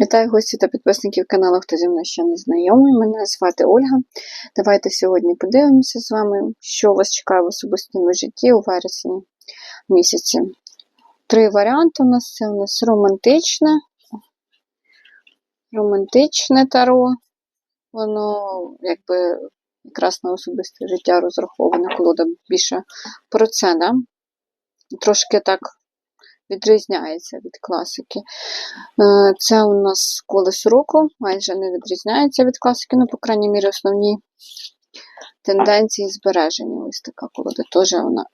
Вітаю гості та підписників каналу, хто зі мною ще не знайомий. Мене звати Ольга. Давайте сьогодні подивимося з вами, що вас чекає в особистому житті у вересні місяці. Три варіанти у нас це у нас романтичне, романтичне таро. Воно якби якраз на особисте життя розраховане, колода більше про це, да? трошки так відрізняється від класики. Е, Це у нас колесо року, майже не відрізняється від класики, ну, по крайній мірі, основні тенденції збереження. Ось така колода. Теж вона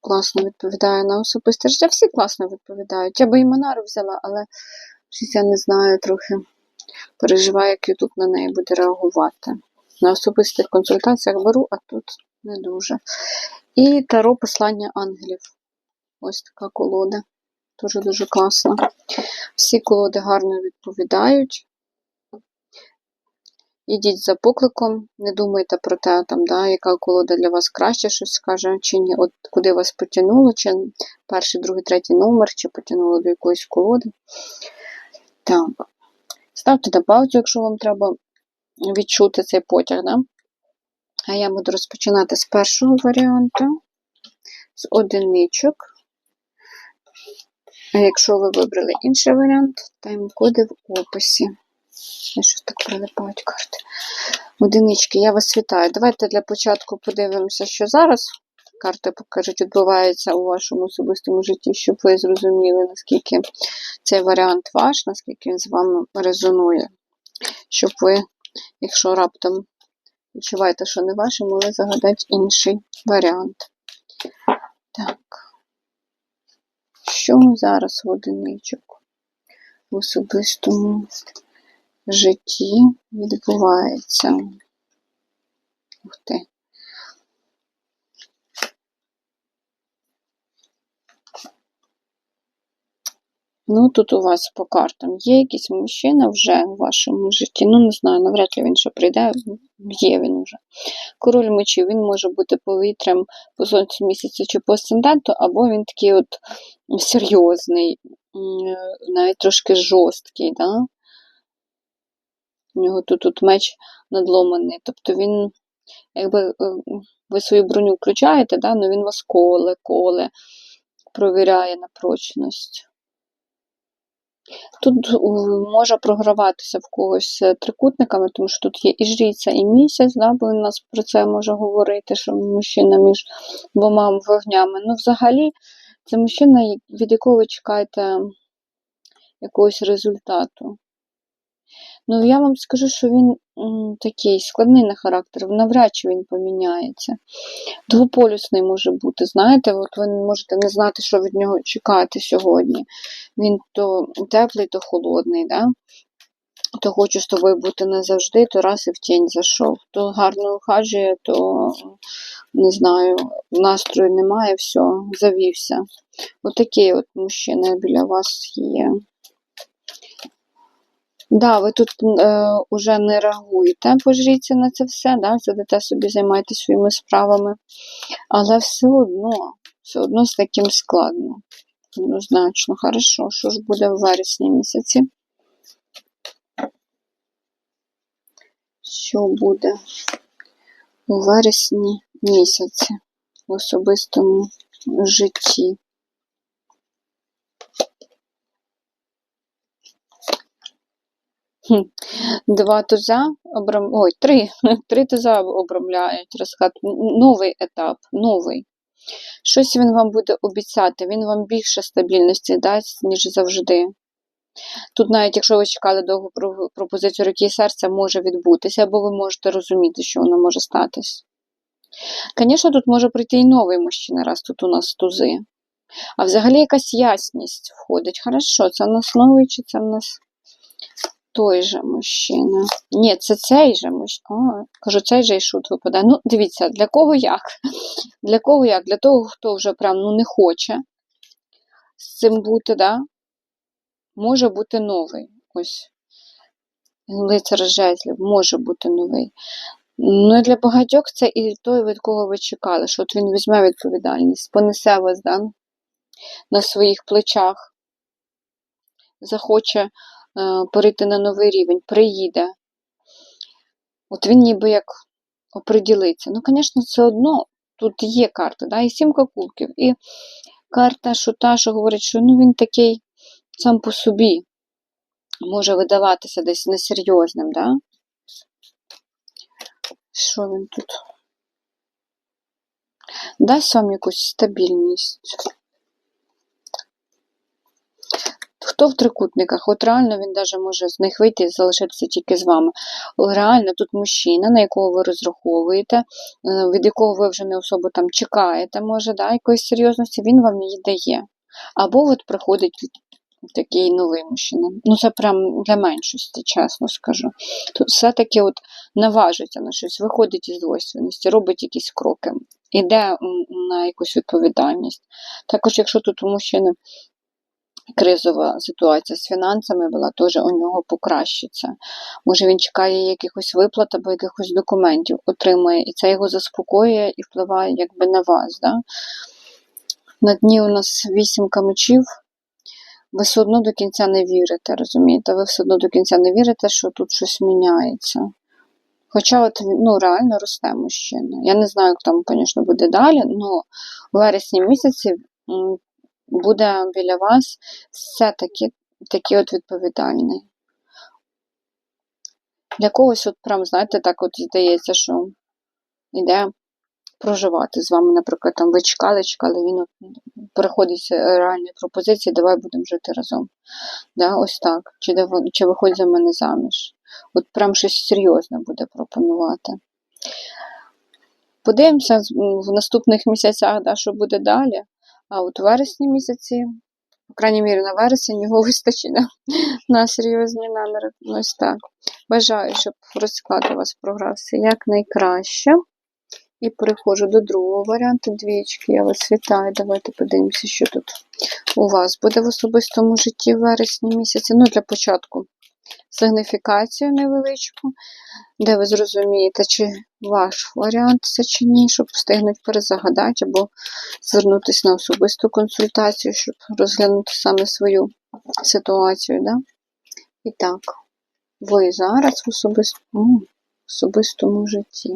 класно відповідає на особисте життя. Всі класно відповідають. Я би і Монару взяла, але щось я не знаю, трохи переживаю, як Ютуб на неї буде реагувати. На особистих консультаціях беру, а тут не дуже. І таро послання ангелів. Ось така колода. Дуже дуже класна. Всі колоди гарно відповідають. Ідіть за покликом, не думайте про те, там, да, яка колода для вас краще, щось скаже, чи ні, от куди вас потягнуло, чи перший, другий, третій номер, чи потягнуло до якоїсь колоди. Так. Ставте на паузу, якщо вам треба відчути цей потяг. Да? А я буду розпочинати з першого варіанту, з одиничок. А якщо ви вибрали інший варіант, тайм-коди в описі. Щось так прилипають карти. Одинички, я вас вітаю. Давайте для початку подивимося, що зараз карти покажуть, відбувається у вашому особистому житті, щоб ви зрозуміли, наскільки цей варіант ваш, наскільки він з вами резонує. Щоб ви, якщо раптом відчуваєте, що не ваше, могли загадати інший варіант. Так. Що зараз в одиничок в особистому житті відбувається? Ух ти. Ну, тут у вас по картам є якийсь мужчина вже у вашому житті. Ну, не знаю, навряд ли він ще прийде, є він вже. Король мечів, він може бути повітрям по сонцю місяця чи по асценденту, або він такий от серйозний, навіть трошки жорсткий. Да? У нього тут тут меч надломаний. Тобто він, якби е, ви свою броню включаєте, да? ну він вас коле, коле, провіряє на прочність. Тут може програватися в когось трикутниками, тому що тут є і жріця, і місяць, да, бо він нас про це може говорити, що мужчина між двома вогнями. Ну, взагалі, це мужчина, від якого ви чекаєте якогось результату. Ну, я вам скажу, що він м, такий складний на характер, навряд чи він поміняється. Двополюсний може бути. Знаєте, от ви можете не знати, що від нього чекати сьогодні. Він то теплий, то холодний. Да? То хочу з тобою бути не завжди, то раз і в тінь зайшов. То гарно ухажує, то не знаю, настрою немає, все, завівся. Отакий от, от мужчина біля вас є. Да, ви тут е, уже не реагуєте, пожріться на це все, да, сидите собі, займайтеся своїми справами. Але все одно, все одно з таким складно. Однозначно, хорошо. Що ж буде в вересні місяці? Що буде у вересні місяці в особистому житті? Два туза обрам... Ой, три. Три туза обрамляють розклад. Новий етап, новий. Щось він вам буде обіцяти, він вам більше стабільності дасть, ніж завжди. Тут, навіть якщо ви чекали довгу пропозицію руки і серця, може відбутися, або ви можете розуміти, що воно може статись. Звісно, тут може прийти і новий мужчина, раз тут у нас тузи. А взагалі якась ясність входить. Хорошо, це в нас новий, чи це в нас той же мужчина. Ні, це цей же мужчина. Кажу, цей же і шут випадає. Ну, дивіться, для кого як? Для кого як? Для того, хто вже прям ну, не хоче з цим бути, да? може бути новий. Ось. Лицар жезлів може бути новий. Ну і для багатьох це і той, від кого ви чекали, що от він візьме відповідальність, понесе вас да, на своїх плечах, захоче перейти на новий рівень, приїде. От він ніби як оприділиться. Ну, звісно, все одно тут є карта, да? і сімка кубків, і карта, що та, що говорить, що ну, він такий сам по собі може видаватися десь несерйозним, да? Що він тут? Дасть вам якусь стабільність. Хто в трикутниках? От реально він даже може з них вийти і залишитися тільки з вами. Реально тут мужчина, на якого ви розраховуєте, е, від якого ви вже не особо там чекаєте, може, да, якоїсь серйозності, він вам її дає. Або от приходить такий новий мужчина. Ну, це прям для меншості, чесно скажу. Тут все-таки от наважиться на щось, виходить із двойственності, робить якісь кроки, іде на якусь відповідальність. Також, якщо тут у мужчини кризова ситуація з фінансами була, теж у нього покращиться. Може він чекає якихось виплат або якихось документів, отримує, і це його заспокоює і впливає якби на вас. Да? На дні у нас вісімка мечів. Ви все одно до кінця не вірите, розумієте? Ви все одно до кінця не вірите, що тут щось міняється. Хоча от ну, реально росте мужчина. Я не знаю, як там, звісно, буде далі, але у вересні місяці буде біля вас все-таки такий от відповідальний. Для когось, от прям, знаєте, так от здається, що йде проживати з вами, наприклад, там ви чекали, чекали, він переходить реальні пропозиції, давай будемо жити разом. Да, Ось так. Чи, чи виходь за мене заміж. От прям щось серйозне буде пропонувати. Подивимося в наступних місяцях, да, що буде далі. А от у вересні місяці, по крайній мірі, на вересень його вистачить да, на серйозні наміри. Ось так. Бажаю, щоб розклад у вас програвся якнайкраще. І переходжу до другого варіанту двічки. Я вас вітаю. Давайте подивимося, що тут у вас буде в особистому житті в вересні місяці. Ну, для початку сигніфікацію невеличку, де ви зрозумієте, чи ваш варіант це чи ні, щоб встигнути перезагадати або звернутися на особисту консультацію, щоб розглянути саме свою ситуацію. Да? І так, ви зараз в особистому, особистому житті.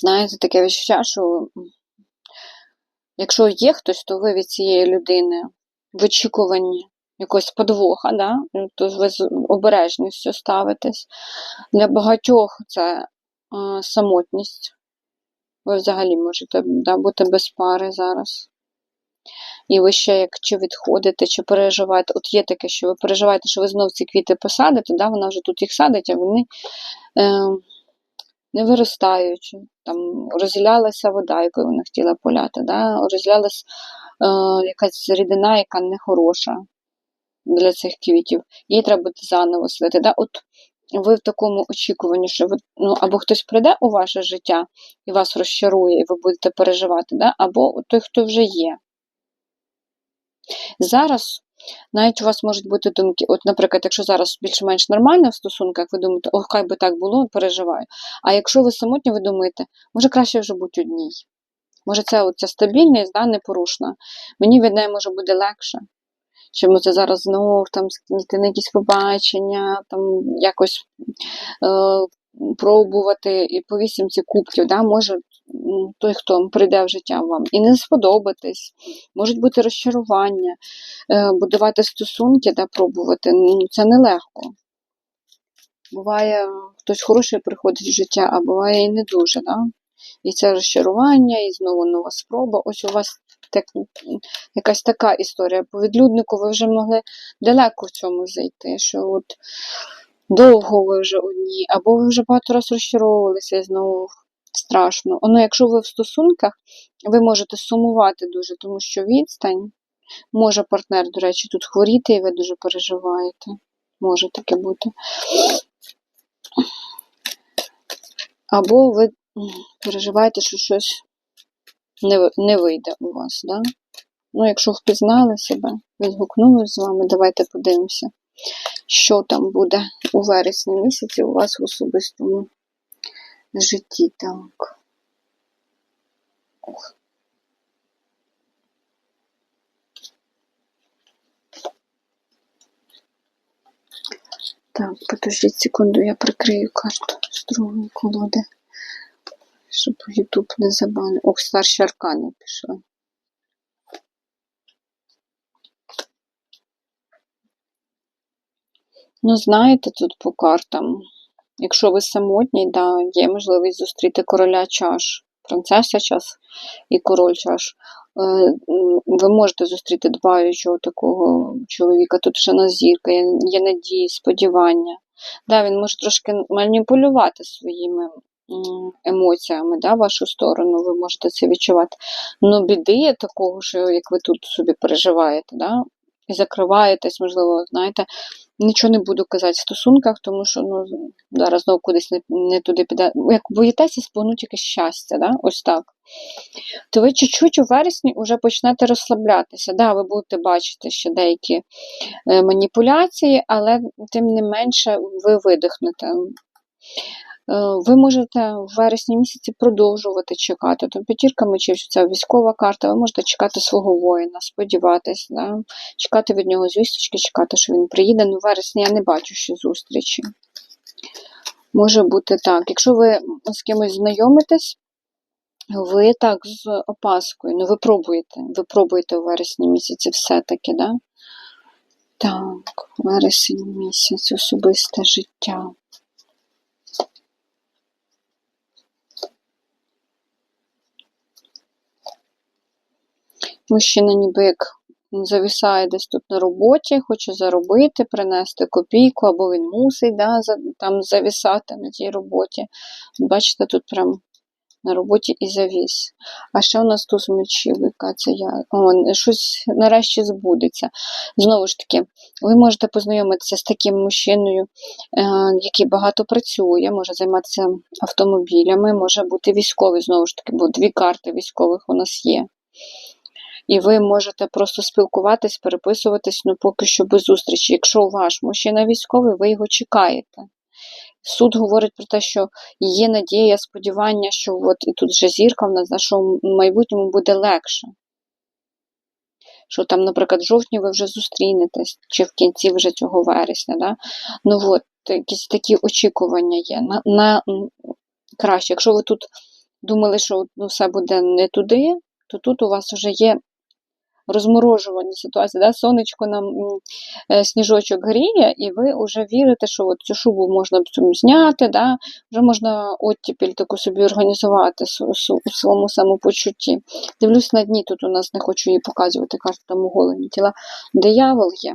Знаєте, таке відчуття, що якщо є хтось, то ви від цієї людини в очікуванні якогось подвоха, да? Ну, то ви з обережністю ставитесь. Для багатьох це самотність. Ви взагалі можете да, бути без пари зараз. І ви ще як чи відходите, чи переживаєте. От є таке, що ви переживаєте, що ви знов ці квіти посадите, да? вона вже тут їх садить, а вони. Е, не виростаючи, там розілялася вода, якою вона хотіла поляти, да? розілялася е, якась рідина, яка не хороша для цих квітів. Її треба буде заново слити. Да? От ви в такому очікуванні, що ви, ну, або хтось прийде у ваше життя і вас розчарує, і ви будете переживати, да? або той, хто вже є. Зараз навіть у вас можуть бути думки, от, наприклад, якщо зараз більш-менш нормально в стосунках, ви думаєте, о, хай би так було, переживаю. А якщо ви самотні, ви думаєте, може краще вже бути одній. Може, це ця стабільність, да, непорушна. Мені від неї може буде легше. Чому це зараз знову там йти на якісь побачення, там якось е, пробувати і по вісімці кубків, да, може той, хто прийде в життя вам, і не сподобатись, можуть бути розчарування, е, будувати стосунки, да, пробувати, ну, це нелегко. Буває, хтось хороший приходить в життя, а буває і не дуже. Да? І це розчарування, і знову нова спроба. Ось у вас так, якась така історія. По відлюднику ви вже могли далеко в цьому зайти, що от довго ви вже одні, або ви вже багато раз розчаровувалися і знову страшно. Воно, якщо ви в стосунках, ви можете сумувати дуже, тому що відстань може партнер, до речі, тут хворіти, і ви дуже переживаєте. Може таке бути. Або ви переживаєте, що щось не, не вийде у вас, да? Ну, якщо впізнали себе, відгукнулись з вами, давайте подивимося, що там буде у вересні місяці у вас в особистому житті. Так. Так, подождіть секунду, я прикрию карту з другої колоди, щоб YouTube не забанив. Ох, старші аркани пішли. Ну, знаєте, тут по картам, якщо ви самотній, да, є можливість зустріти короля чаш, принцеса чаш і король чаш. Е, Ви можете зустріти дбаючого такого чоловіка, тут вже на зірка, є, надії, сподівання. Да, він може трошки маніпулювати своїми емоціями да, вашу сторону, ви можете це відчувати. Ну, біди такого, що як ви тут собі переживаєте, да, і закриваєтесь, можливо, знаєте, нічого не буду казати в стосунках, тому що ну, зараз знову кудись не, не туди піде. Як боїтеся спогнути якесь щастя, да? ось так. То ви чуть-чуть у вересні вже почнете розслаблятися. Да, ви будете бачити ще деякі е, маніпуляції, але тим не менше ви видихнете. Е, Ви можете в вересні місяці продовжувати чекати. То п'ятірка мечів, це військова карта, ви можете чекати свого воїна, сподіватись, да? чекати від нього звісточки, чекати, що він приїде. Ну, в вересні я не бачу ще зустрічі. Може бути так. Якщо ви з кимось знайомитесь, ви так з опаскою, ну ви пробуєте, ви пробуєте у вересні місяці все-таки, да? Так, вересень місяць, особисте життя. Мужчина ніби як зависає десь тут на роботі, хоче заробити, принести копійку, або він мусить да, там зависати на тій роботі. Бачите, тут прям на роботі і завіс. А ще у нас тут мечів, яка це я. О, щось нарешті збудеться. Знову ж таки, ви можете познайомитися з таким мужчиною, е, який багато працює, може займатися автомобілями, може бути військовий, знову ж таки, бо дві карти військових у нас є. І ви можете просто спілкуватись, переписуватись, ну поки що без зустрічі. Якщо ваш мужчина військовий, ви його чекаєте. Суд говорить про те, що є надія, сподівання, що от і тут вже зірка в нас, що в майбутньому буде легше. Що там, наприклад, в жовтні ви вже зустрінетесь, чи в кінці вже цього вересня. Да? Ну от, якісь такі очікування є. На, на краще. Якщо ви тут думали, що ну, все буде не туди, то тут у вас вже є розморожування ситуації, да? сонечко нам е, сніжочок гріє, і ви вже вірите, що от цю шубу можна зняти, да? вже можна оттіпіль таку собі організувати у своєму самопочутті. Дивлюсь на дні, тут у нас не хочу її показувати, кажуть, там оголені тіла. Диявол є.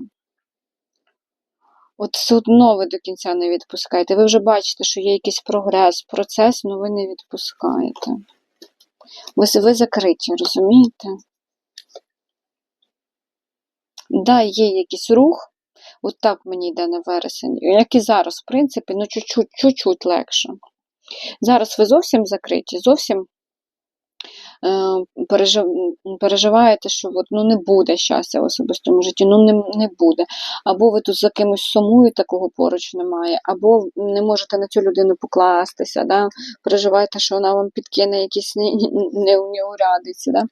От все одно ви до кінця не відпускаєте. Ви вже бачите, що є якийсь прогрес, процес, але ви не відпускаєте. Ви, ви закриті, розумієте? Да, є якийсь рух, от так мені йде на вересень, як і зараз, в принципі, ну чуть-чуть, легше. Зараз ви зовсім закриті, зовсім е, пережив, переживаєте, що от, ну, не буде щастя в особистому житті, ну не, не буде. Або ви тут за кимось сумуєте, такого поруч немає, або не можете на цю людину покластися, да? переживаєте, що вона вам підкине якісь не- не- неурядиці. Да?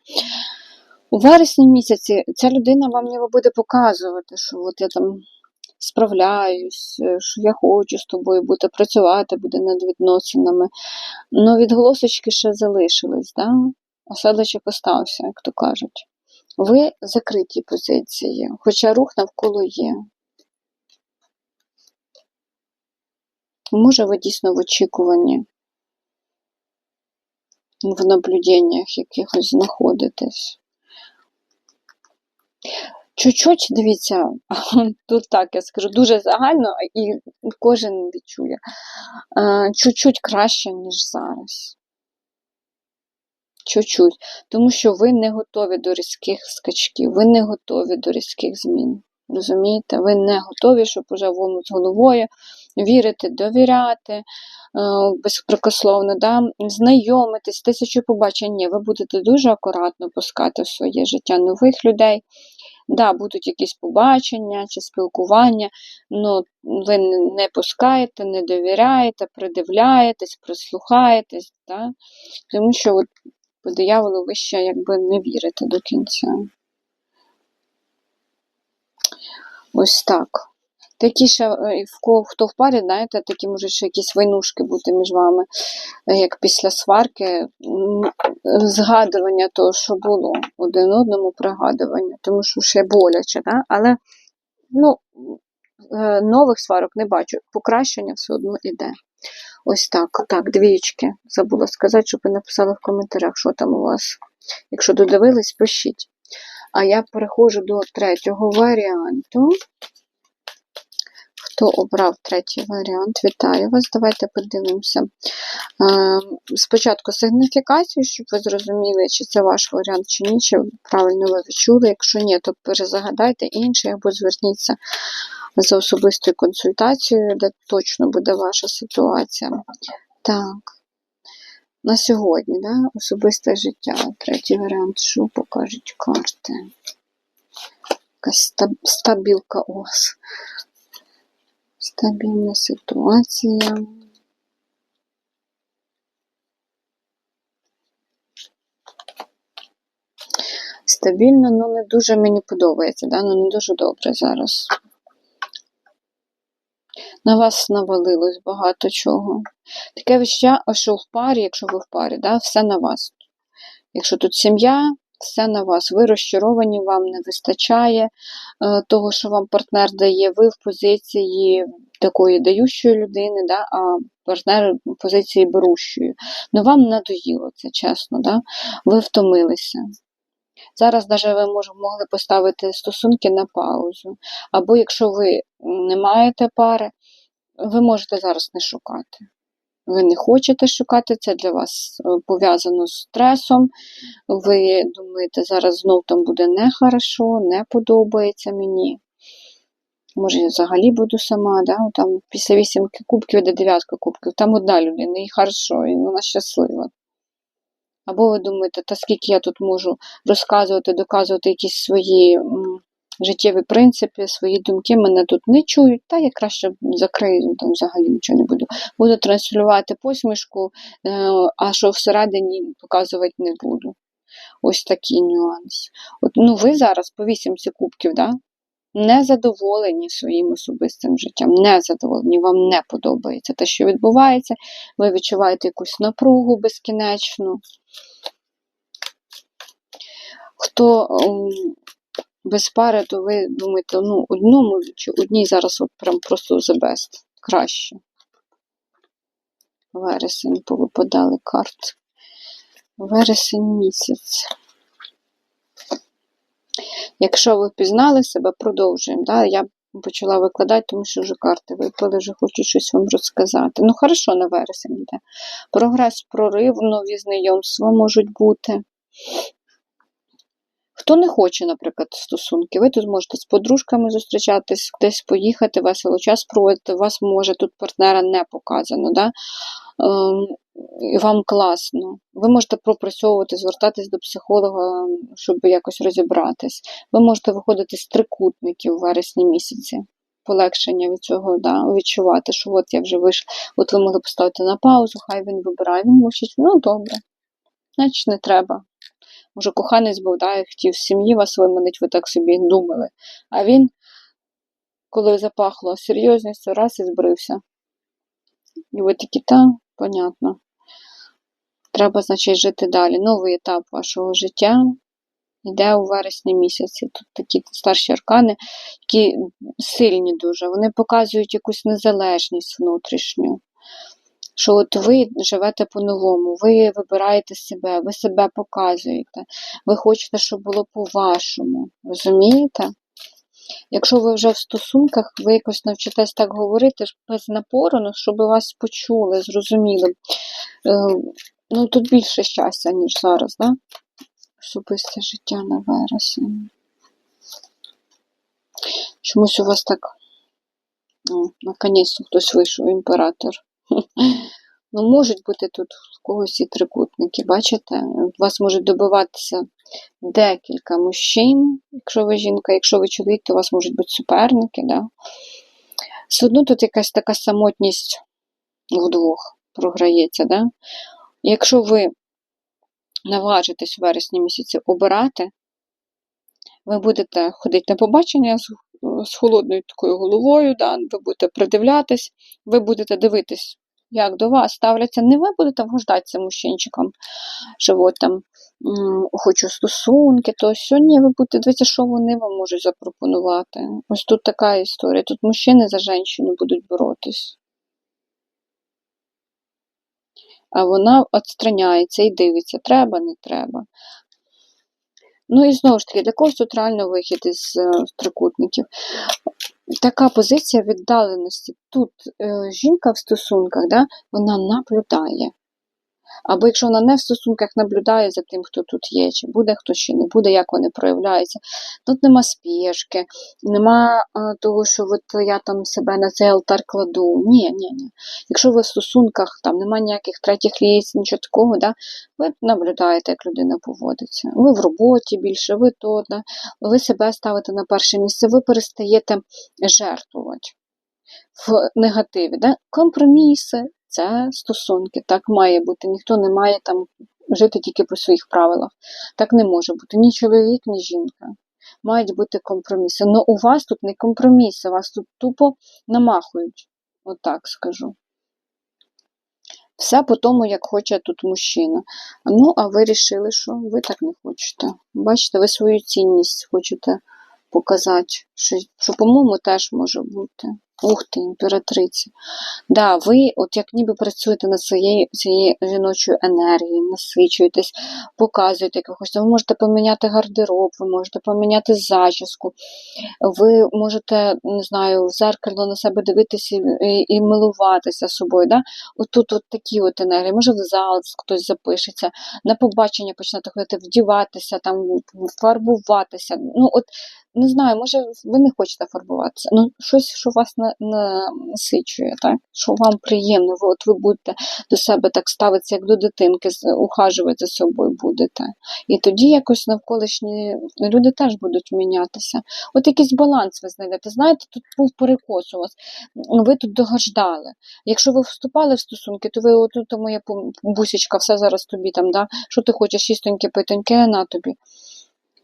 У вересні місяці ця людина вам ніби буде показувати, що от я там справляюсь, е, що я хочу з тобою бути, працювати буде над відносинами. Ну, відголосочки ще залишились, да? осадочок остався, як то кажуть. Ви закриті позиції, хоча рух навколо є. Може, ви дійсно в очікуванні, в наблюденнях якихось знаходитесь. Чуть-чуть, дивіться, тут так я скажу, дуже загально, і кожен відчує. Чуть-чуть краще, ніж зараз. Чуть-чуть. Тому що ви не готові до різких скачків, ви не готові до різких змін. Розумієте? Ви не готові, щоб уже в омут з головою вірити, довіряти е, безпрекословно, да? знайомитись, тисячу побачень. Ні, ви будете дуже акуратно пускати в своє життя нових людей. Да, будуть якісь побачення чи спілкування, але ви не пускаєте, не довіряєте, придивляєтесь, прислухаєтесь, да? тому що от по дияволу ви ще якби не вірите до кінця. Ось так. Такі ще, е, хто в парі, знаєте, такі можуть ще якісь войнушки бути між вами, е, як після сварки, згадування того, що було, один одному пригадування, тому що ще боляче, да? але ну, е, нових сварок не бачу. Покращення все одно іде. Ось так. Так, двічки. Забула сказати, щоб ви написали в коментарях, що там у вас. Якщо додивились, пишіть. А я переходжу до третього варіанту. Хто обрав третій варіант? Вітаю вас. Давайте подивимося. Е, Спочатку сигніфікацію, щоб ви зрозуміли, чи це ваш варіант, чи ні, чи правильно ви відчули. Якщо ні, то перезагадайте інший або зверніться за особистою консультацією, де точно буде ваша ситуація. Так. На сьогодні, да? особисте життя. Третій варіант, що покажуть карти. Якась стабілка у вас. Стабільна ситуація. Стабільно, ну не дуже мені подобається, да? ну не дуже добре зараз. На вас навалилось багато чого. Таке відчуття, що в парі, якщо ви в парі, да, все на вас. Якщо тут сім'я, все на вас. Ви розчаровані, вам не вистачає е, того, що вам партнер дає. Ви в позиції такої даючої людини, да, а партнер в позиції берущої. Ну вам надоїло це, чесно, да? ви втомилися. Зараз навіть ви мож- могли поставити стосунки на паузу. Або якщо ви не маєте пари, ви можете зараз не шукати. Ви не хочете шукати, це для вас е, пов'язано з стресом. Ви думаєте, зараз знов там буде нехорошо, не подобається мені. Може, я взагалі буду сама, да? там після вісімки кубків йде дев'ятка кубків, там одна людина, і хорошо, і вона щаслива. Або ви думаєте, та скільки я тут можу розказувати, доказувати якісь свої життєві принципи, свої думки, мене тут не чують, та я краще закрию, там взагалі нічого не буду. Буду транслювати посмішку, е, а що всередині показувати не буду. Ось такий нюанс. От, ну, ви зараз по вісімці кубків, да? не задоволені своїм особистим життям, не задоволені, вам не подобається те, що відбувається, ви відчуваєте якусь напругу безкінечну. Хто без пари, то ви думаєте, ну, одному чи одній зараз от прям просто the best, краще. Вересень повипадали карт. Вересень місяць. Якщо ви впізнали себе, продовжуємо. Да? Я почала викладати, тому що вже карти випали, вже хочу щось вам розказати. Ну, хорошо, на вересень йде. Прогрес, прорив, нові знайомства можуть бути. Хто не хоче, наприклад, стосунки, ви тут можете з подружками зустрічатись, десь поїхати, весело час проводити, у вас може тут партнера не показано, да? Ем, вам класно. Ви можете пропрацьовувати, звертатись до психолога, щоб якось розібратись. Ви можете виходити з трикутників в вересні місяці. Полегшення від цього да, відчувати, що от я вже вийшла, от ви могли поставити на паузу, хай він вибирає, він мовчить, ну добре, значить не треба. Може, коханець був, да, і хотів сім'ї вас виманить, ви так собі думали. А він, коли запахло серйозністю, раз і збрився. І ви такі, та, понятно. Треба, значить, жити далі. Новий етап вашого життя йде у вересні місяці. Тут такі старші аркани, які сильні дуже. Вони показують якусь незалежність внутрішню. Що от ви живете по-новому, ви вибираєте себе, ви себе показуєте, ви хочете, щоб було по-вашому. Розумієте? Якщо ви вже в стосунках, ви якось навчитесь так говорити без напору, ну, щоб вас почули, зрозуміли. Е, ну, тут більше щастя, ніж зараз, да? Особисте життя на вересень. Чомусь у вас так. О, наконець хтось вийшов, імператор. Ну, можуть бути тут в когось і трикутники, бачите? Вас можуть добиватися декілька мужчин, якщо ви жінка, якщо ви чоловік, то у вас можуть бути суперники. Да? Все одно тут якась така самотність вдвох програється. Да? Якщо ви наважитесь у вересні місяці обирати, ви будете ходити на побачення з холодною такою головою, да? ви будете придивлятись, ви будете дивитись, як до вас ставляться. Не ви будете вгождатися мужчинчикам, там хочу стосунки, то сьогодні ви будете дивитися, що вони вам можуть запропонувати. Ось тут така історія. Тут мужчини за жінку будуть боротись. А вона відстраняється і дивиться, треба, не треба. Ну і знову ж таки, для когось тут реально вихід із е, трикутників. Така позиція віддаленості. Тут е, жінка в стосунках, да, вона наблюдає. Або якщо вона не в стосунках наблюдає за тим, хто тут є, чи буде хто чи не буде, як вони проявляються. Тут нема спішки, нема того, що от я там себе на цей алтар кладу. Ні, ні, ні. Якщо ви в стосунках, там нема ніяких третіх ліс, нічого такого, да, ви наблюдаєте, як людина поводиться. Ви в роботі більше, ви то, да, ви себе ставите на перше місце, ви перестаєте жертвувати в негативі. Да? Компроміси, це стосунки. Так має бути. Ніхто не має там жити тільки по своїх правилах. Так не може бути ні чоловік, ні жінка. Мають бути компроміси. Але у вас тут не компроміси, вас тут тупо намахують. Отак скажу. Все по тому, як хоче тут мужчина. Ну, а ви вирішили, що ви так не хочете. Бачите, ви свою цінність хочете показати, що, що по-моєму, теж може бути. Ух ти, імператриця. Да, ви, от як ніби працюєте над своєю цією жіночою енергією, насичуєтесь, показуєте, як ви. Ви можете поміняти гардероб, ви можете поміняти зачіску, ви можете, не знаю, в зеркало на себе дивитися і, і милуватися собою. Да? От тут от такі от енергії, може в зал хтось запишеться, на побачення почнете ходити, вдіватися, там, фарбуватися. Ну, от не знаю, може, ви не хочете фарбуватися. Ну, щось, що вас насичує, так? що вам приємно, ви, от ви будете до себе так ставитися, як до дитинки, ухажувати за собою будете. І тоді якось навколишні люди теж будуть мінятися. От якийсь баланс ви знайдете. Знаєте, тут був перекос у вас, ви тут догаждали. Якщо ви вступали в стосунки, то ви отут моя бусічка, все зараз тобі там, да? що ти хочеш, шістоньки, питоньки, на тобі.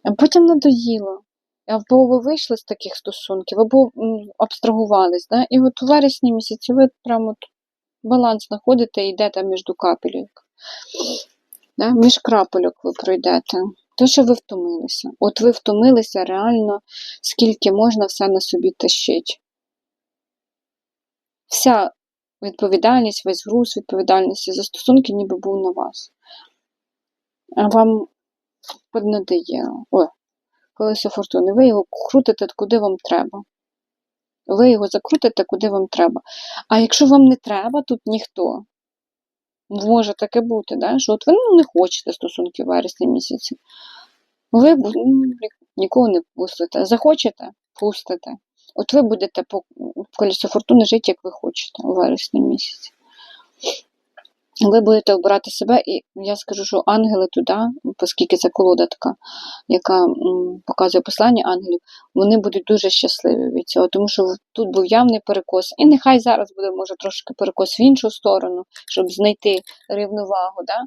А потім надоїло або ви вийшли з таких стосунків, або абстрагувались. Да? І от у вересні місяці ви прямо баланс знаходите і йдете між капельок. Да? Між крапельок ви пройдете. Те, що ви втомилися. От ви втомилися реально, скільки можна все на собі тащить. Вся відповідальність, весь груз відповідальності за стосунки ніби був на вас. А вам поднадоїло. Ой, колесо фортуни. Ви його крутите, куди вам треба. Ви його закрутите, куди вам треба. А якщо вам не треба, тут ніхто. Може таке бути, да? що от ви ну, не хочете стосунки в вересні місяці. Ви ну, нікого не пустите. Захочете пустите. От ви будете по колесо фортуни жити, як ви хочете у вересні місяці. Ви будете обирати себе, і я скажу, що ангели туди, оскільки це колода така, яка показує послання ангелів, вони будуть дуже щасливі від цього, тому що тут був явний перекос. І нехай зараз буде, може, трошки перекос в іншу сторону, щоб знайти рівновагу. Да?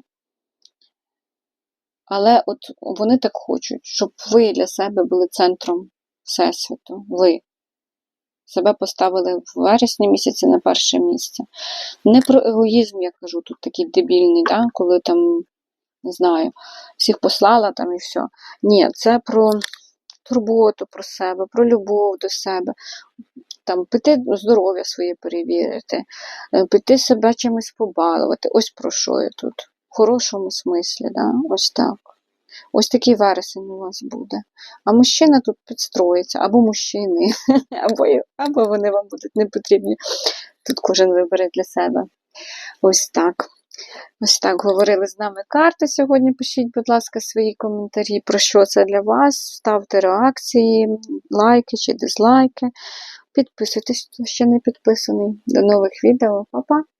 Але от вони так хочуть, щоб ви для себе були центром Всесвіту. Ви себе поставили в вересні місяці на перше місце. Не про егоїзм, я кажу, тут такий дебільний, да? коли там, не знаю, всіх послала там і все. Ні, це про турботу про себе, про любов до себе. Там Піти здоров'я своє перевірити, е, піти себе чимось побалувати. Ось про що я тут. В хорошому смислі, да? ось так. Ось такий вересень у вас буде. А мужчина тут підстроїться, або мужчини, або або вони вам будуть не потрібні. Тут кожен вибере для себе. Ось так. Ось так говорили з нами карти сьогодні. Пишіть, будь ласка, свої коментарі, про що це для вас. Ставте реакції, лайки чи дизлайки. Підписуйтесь, хто ще не підписаний. До нових відео. Па-па!